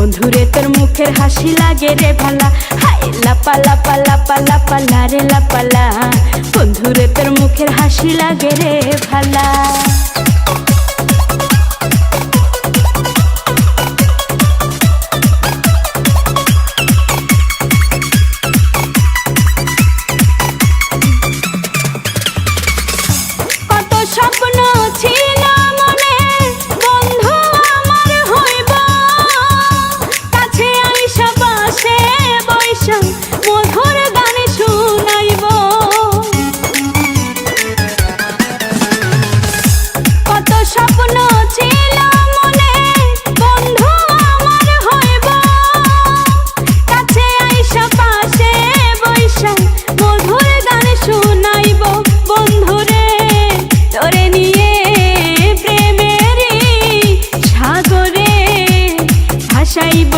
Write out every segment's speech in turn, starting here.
বন্ধুরে তোর মুখের হাসি লাগে রে ভালা। হাই লাপা লাপা লাপা লাপালা রে লাপালা বন্ধুরে তোর মুখের হাসি লাগে রে ভালা।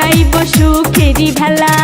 চাইব সুখেরি ভেলা।